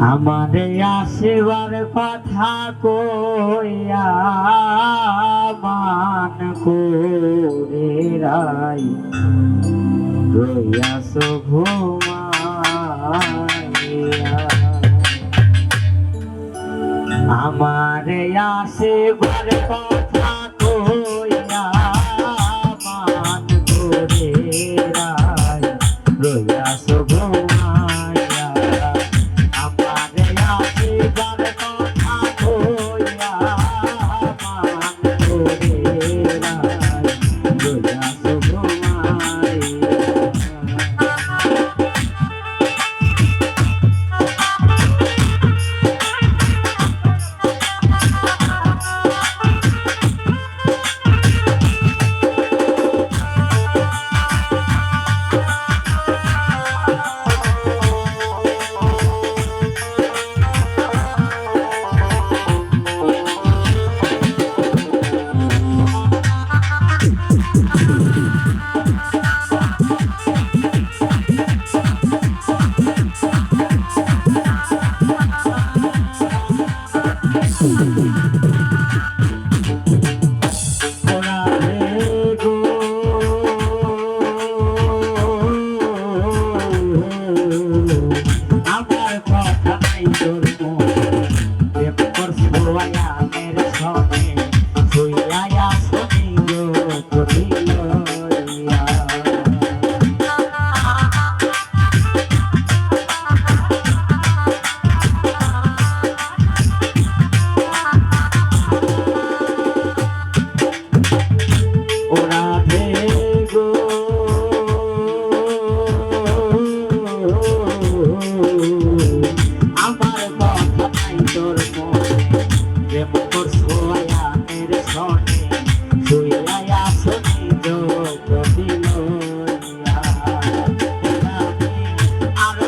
আমার আসিবার কথা কান করে রাই। রইয়াস আমার আসিবার কথা কইয়া করে রাই। রইয়াস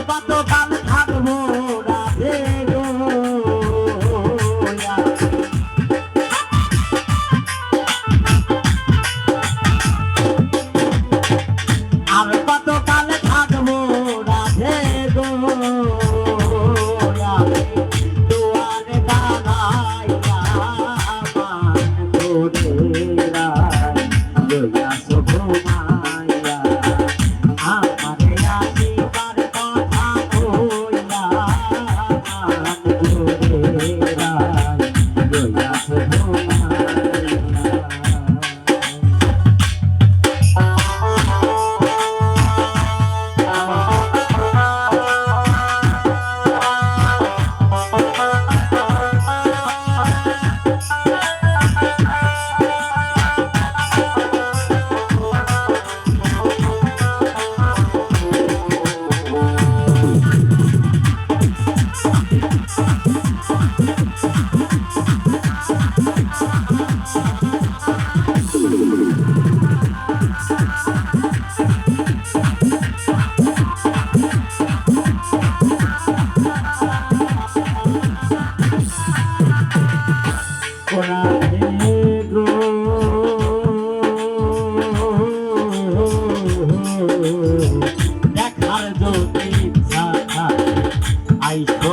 বাতো আইসো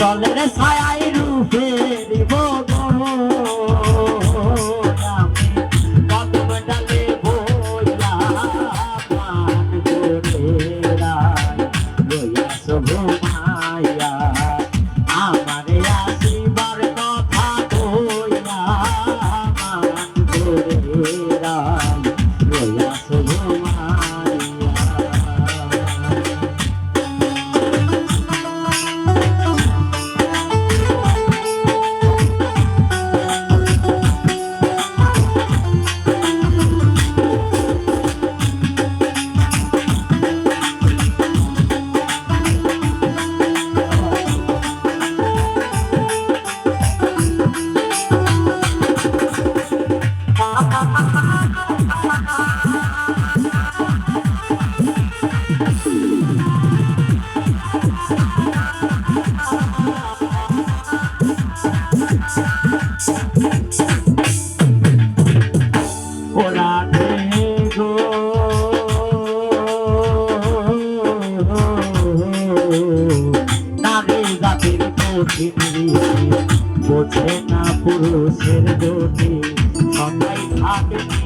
জলের ছায় রে জাতির কঠিন বোঝে না পুরুষের গতি সদাই থাকে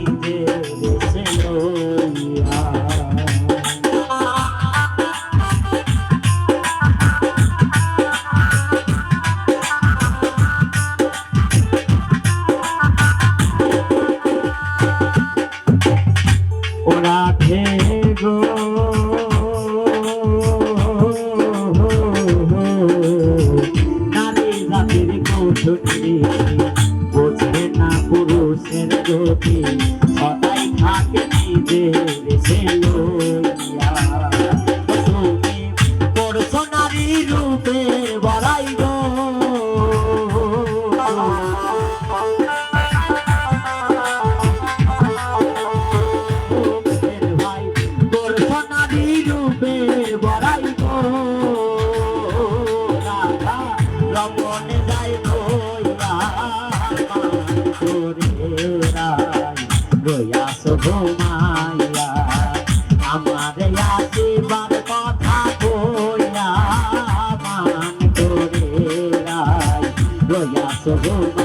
দেবা Só vou